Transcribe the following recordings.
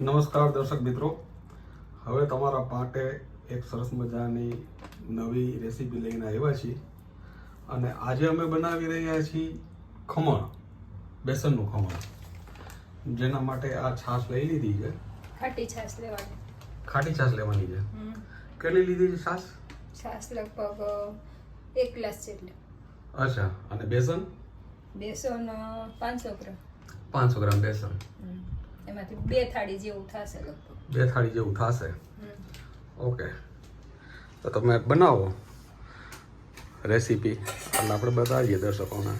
નમસ્કાર દર્શક મિત્રો. હવે તમારા માટે એક સરસ મજાની નવી રેસીપી લઈને આવ્યા છીએ. અને આજે અમે બનાવી રહ્યા છીએ ખમણ બેસનનું ખમણ. જેના માટે આ છાશ લઈ લીધી છે. ખાટી છાશ લેવાની. ખાટી છાશ લેવાની છે. કેટલી લીધી છે છાશ? છાશ લગભગ એક ગ્લાસ જેટલી. અચ્છા અને બેસન? બેસન પાંચસો ગ્રામ. પાંચસો ગ્રામ બેસન. એમાંથી બે થાળી જેવું થશે લગભગ. બે થાળી જેવું થશે? ઓકે. તો તમે બનાવો રેસીપી. અને આપણે બતાવીએ દર્શકોને.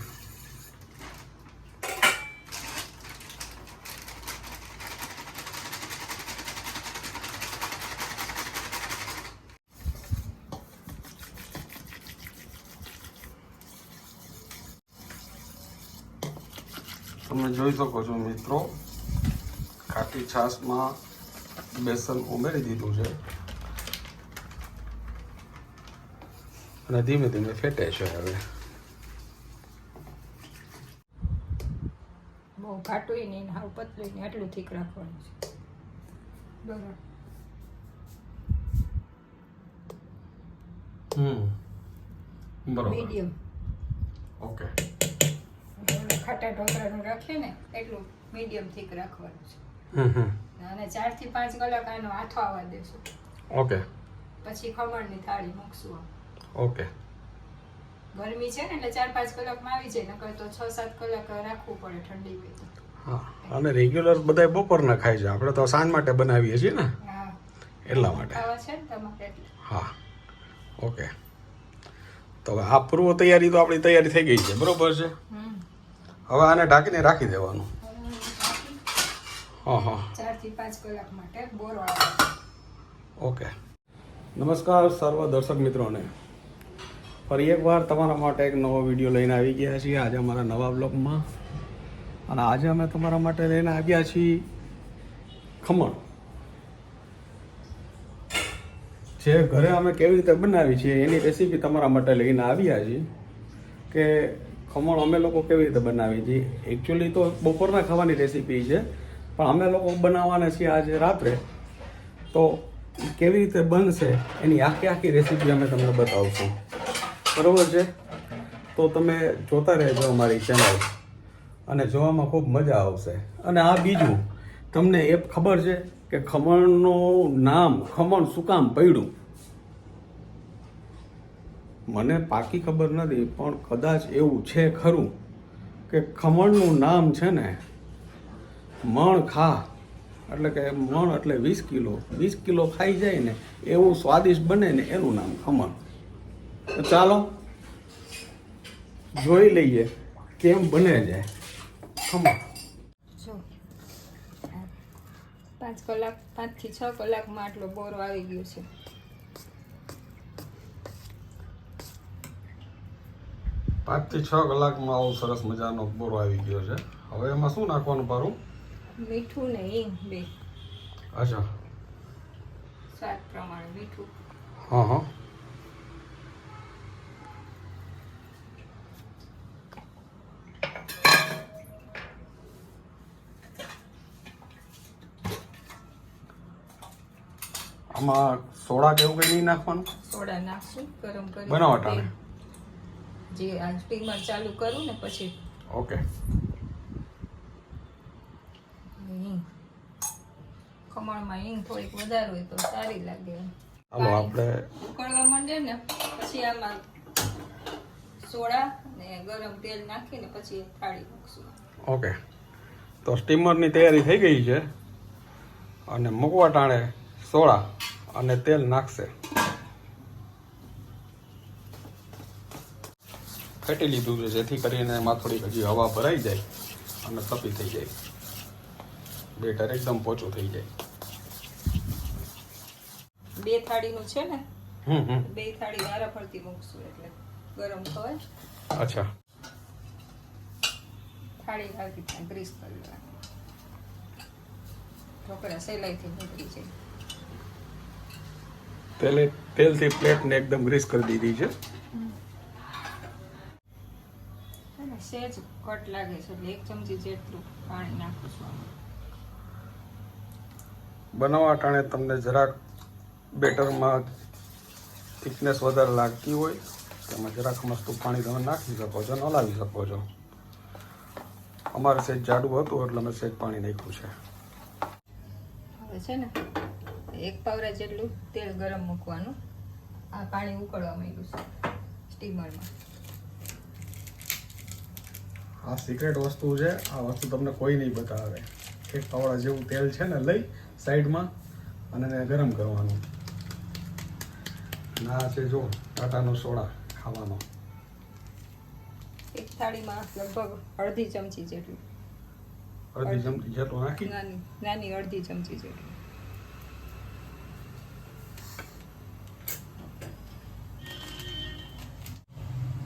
તમે જોઈ શકો છો મિત્રો ખાટી છાશમાં બેસન ઉમેરી દીધું છે. અને ધીમે ધીમે ફેટે છે હવે. બહુ ઘાટું નહીં ને હાવ પતલું નહીં આટલું ઠીક રાખવાનું છે. બરાબર. હમ. બરાબર. મીડિયમ. ઓકે. ખાટા ઢોકળાનું રાખીએ ને એટલું મીડિયમ ઠીક રાખવાનું છે. અને ચારથી પાંચ કલાક આનો હાથો આવવા દેશું. ઓકે. પછી ખમણની થાળી મૂકશું ઓકે. ગરમી છે ને એટલે ચાર પાંચ કલાકમાં આવી જાય નકર તો છ સાત કલાક રાખવું પડે ઠંડી હોય તો. હા અને રેગ્યુલર બધાય બપોરના ખાય છે. આપણે તો સાંજ માટે બનાવીએ છીએ ને. હા. એટલા માટે. હા. ઓકે. તો હવે આ પૂર્વ તૈયારી તો આપણી તૈયારી થઈ ગઈ છે. બરોબર છે? હમ. હવે આને ઢાંકીને રાખી દેવાનું. હા હા ચારથી પાંચ કલાક માટે ઓકે. નમસ્કાર સર્વ દર્શક મિત્રોને. ફરી એકવાર તમારા માટે એક નવો વીડિયો લઈને આવી ગયા છીએ. આજે અમારા નવા બ્લોગમાં. અને આજે અમે તમારા માટે લઈને આવ્યા છીએ ખમણ. જે ઘરે અમે કેવી રીતે બનાવી છીએ એની રેસીપી તમારા માટે લઈને આવ્યા છીએ કે ખમણ અમે લોકો કેવી રીતે બનાવી છીએ. એકચ્યુઅલી તો બપોરના ખાવાની રેસીપી છે. પણ અમે લોકો બનાવવાના છીએ આજે રાત્રે. તો કેવી રીતે બનશે એની આખી આખી રેસીપી અમે તમને બતાવશું. બરાબર છે? તો તમે જોતા રહેજો અમારી ચેનલ અને જોવામાં ખૂબ મજા આવશે. અને આ બીજું, તમને એ ખબર છે કે ખમણનું નામ, ખમણ શું કામ પડ્યું? મને પાકી ખબર નથી, પણ કદાચ એવું છે ખરું કે ખમણનું નામ છે ને મણ ખા એટલે કે મણ એટલે વીસ કિલો વીસ કિલો ખાઈ જાય ને એવું સ્વાદિષ્ટ બને ને એનું નામ ખમણ. તો ચાલો જોઈ લઈએ કેમ બને છે ખમણ. જો પાંચ કલાક પાંચથી છ કલાકમાં આટલો બોરો આવી ગયો છે. પાંચથી છ કલાકમાં આવો સરસ મજાનો બોરો આવી ગયો છે. હવે એમાં શું નાખવાનું પારું? મીઠું ને હિંગ બે. અચ્છા. સ્વાદ પ્રમાણે મીઠું. હા હા. આમાં સોડા કે એવું કંઈ નહીં નાખવાનું? સોડા નાખશું ગરમ કરી બનાવટાને. જે આ સ્ટીમર ચાલુ કરું ને પછી ઓકે હિંગ ખમણમાં હિંગ થોડીક વધારે હોય તો સારી લાગે હાલો આપણે ઉકળવા માંડે ને પછી આમાં સોડા ને ગરમ તેલ નાખીને પછી થાળી મૂકશું. ઓકે. તો સ્ટીમરની તૈયારી થઈ ગઈ છે અને મૂકવા ટાણે સોડા અને તેલ નાખશે. ફેટી લીધું છે જેથી કરીને એમાં થોડીક હજી હવા ભરાઈ જાય અને તપી થઈ જાય. બેટર એકદમ પોચું થઈ જાય. બે થાળીનું છે ને? બે થાળી વારા ફરતી મૂકશું એટલે ગરમ થવાય અચ્છા. થાળી હાલતી ત્યાં ગ્રીસ કરી લેવાની. ઢોકળા સહેલાઈથી નીકળી જાય. તેલે તેલથી પ્લેટને એકદમ ગ્રીસ કરી દીધી છે. સેજ કટ લાગે છે એટલે એક ચમચી જેટલું પાણી નાખું છું બનાવવા ટાણે તમને જરાક બેટરમાં થિકનેસ વધારે લાગતી હોય તેમાં જરાક મસ્તું પાણી તમે નાખી શકો છો અને હલાવી શકો છો. અમારે સેજ જાડું હતું એટલે અમે સેજ પાણી નાખ્યું છે. હવે છે ને એક પાવરા જેટલું તેલ ગરમ મૂકવાનું. આ પાણી ઉકળવા માંડ્યું છે સ્ટીમરમાં. આ સિક્રેટ વસ્તુ છે આ વસ્તુ તમને કોઈ નહીં બતાવે. એક પાવડા જેવું તેલ છે ને લઈ સાઈડમાં અને ગરમ કરવાનું. ના છે જો ટાટાનો સોડા ખાવાનો. એક થાળીમાં લગભગ અડધી ચમચી જેટલું. અડધી ચમચી જેટલું નાખી? નાની નાની અડધી ચમચી જેટલું.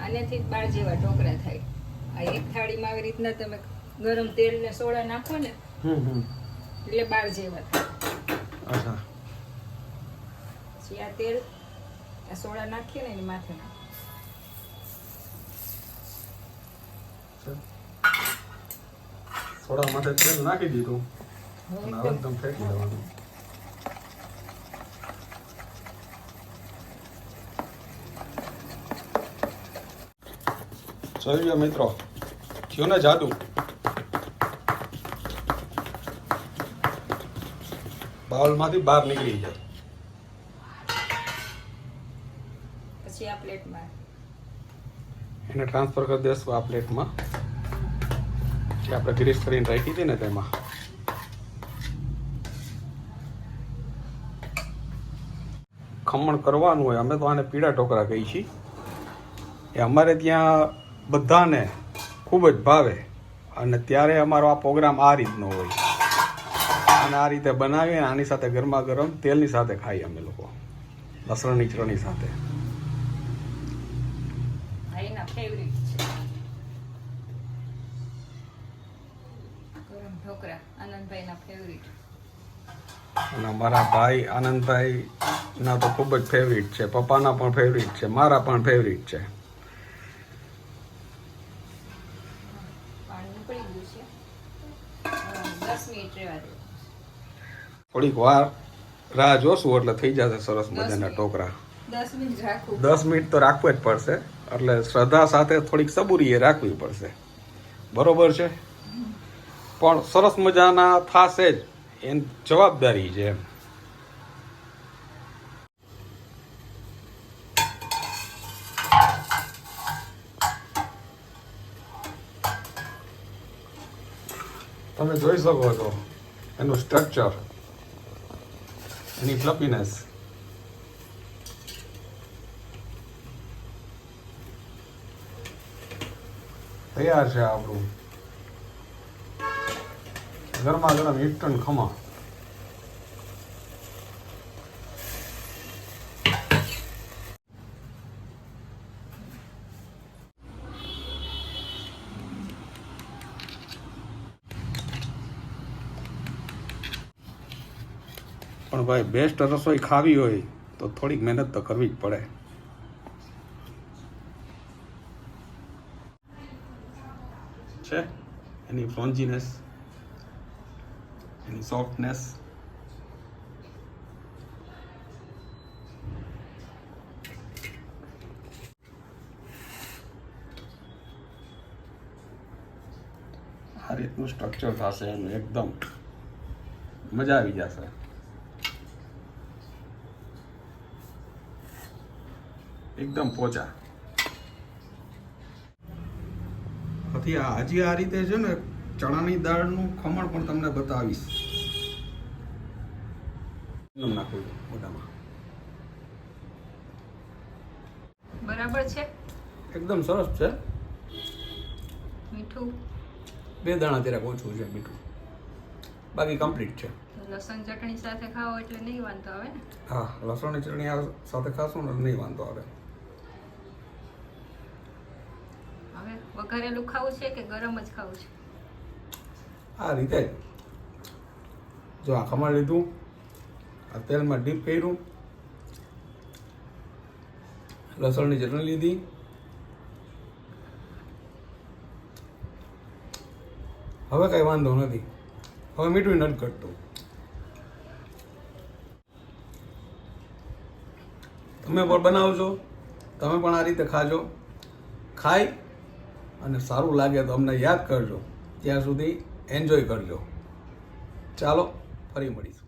આનેથી બાર જેવા ઢોકળા થાય. આ એક થાળીમાં આવી રીતના તમે ગરમ તેલ ને સોડા નાખો ને એટલે બાર જેવા થાય. અચ્છા. આ તેલ સોડા નાખીએ ને એની માથે સોડા માટે તેલ નાખી દીધું. અને એકદમ ફેંકી દેવાનું. જોઈ મિત્રો, થયું ને જાદુ? બાઉલમાંથી બહાર નીકળી જાય. પછી આ પ્લેટમાં. એને ટ્રાન્સફર કરી દેશું આ પ્લેટમાં. જે આપણે ગ્રીસ કરીને રાખી હતી ને તેમાં. ખમણ કરવાનું હોય, અમે તો આને પીળા ઢોકળા કહીએ છીએ. એ અમારે ત્યાં બધાને ખૂબ જ ભાવે. અને ત્યારે અમારો આ પ્રોગ્રામ આ રીતનો હોય. અને આ રીતે બનાવીએ અને આની સાથે ગરમા ગરમ તેલની સાથે ખાઈએ અમે લોકો. લસણની ચટણી સાથે. ફેવરિટ છે? ગરમ ઢોકળા આનંદભાઈના ફેવરિટ અને અમારા ભાઈ આનંદભાઈ ના તો ખૂબ જ ફેવરિટ છે. પપ્પાના પણ ફેવરિટ છે. મારા પણ ફેવરિટ છે. પાણી ઉકળી ગયું છે. હવે દસ મિનિટ રહેવા દે. થોડીક વાર રાહ જોશું એટલે થઈ જશે સરસ મજાના. ટોકરા દસ મિનિટ દસ મિનિટ તો રાખવું જ પડશે. એટલે શ્રદ્ધા સાથે થોડીક સબૂરી એ રાખવી પડશે. બરોબર છે? પણ સરસ મજાના થાશે જ. એની જવાબદારી છે એમ. તમે જોઈ શકો છો. એનું સ્ટ્રક્ચર એની ફ્લપીનેસ તૈયાર છે આપણું. ગરમા ગરમ ઇન્સ્ટન્ટ ખમા. પણ ભાઈ બેસ્ટ રસોઈ ખાવી હોય તો થોડીક મહેનત તો કરવી જ પડે. છે? એની ફ્રોન્જીનેસ એની સોફ્ટનેસ. આ રીતનું સ્ટ્રક્ચર થશે એનું એકદમ મજા આવી જશે. એકદમ પોચા. પછી આ હજી આ રીતે છે ને ચણાની દાળનું ખમણ પણ તમને બતાવીશ. નાખું મોટામાં બરાબર છે? એકદમ સરસ છે. મીઠું? બે દાણા જરાક ઓછું છે મીઠું. બાકી કમ્પ્લીટ છે. લસણ ચટણી સાથે ખાઓ એટલે નહીં વાંધો આવે હા લસણની ચટણી સાથે ખાશો ને નહીં વાંધો આવે. વઘારેલું ખાવું છે કે ગરમ જ ખાવું છે? આ રીતે જો. આખામાં લીધું, આ તેલમાં ડીપ કર્યું, લસણની ચટણી લીધી, હવે કંઈ વાંધો નથી. હવે મીઠું નથી ઘટતું. તમે પણ બનાવજો, તમે પણ આ રીતે ખાજો. ખાઈ અને સારું લાગે તો અમને યાદ કરજો. ત્યાં સુધી એન્જોય કરજો. ચાલો ફરી મળીશું.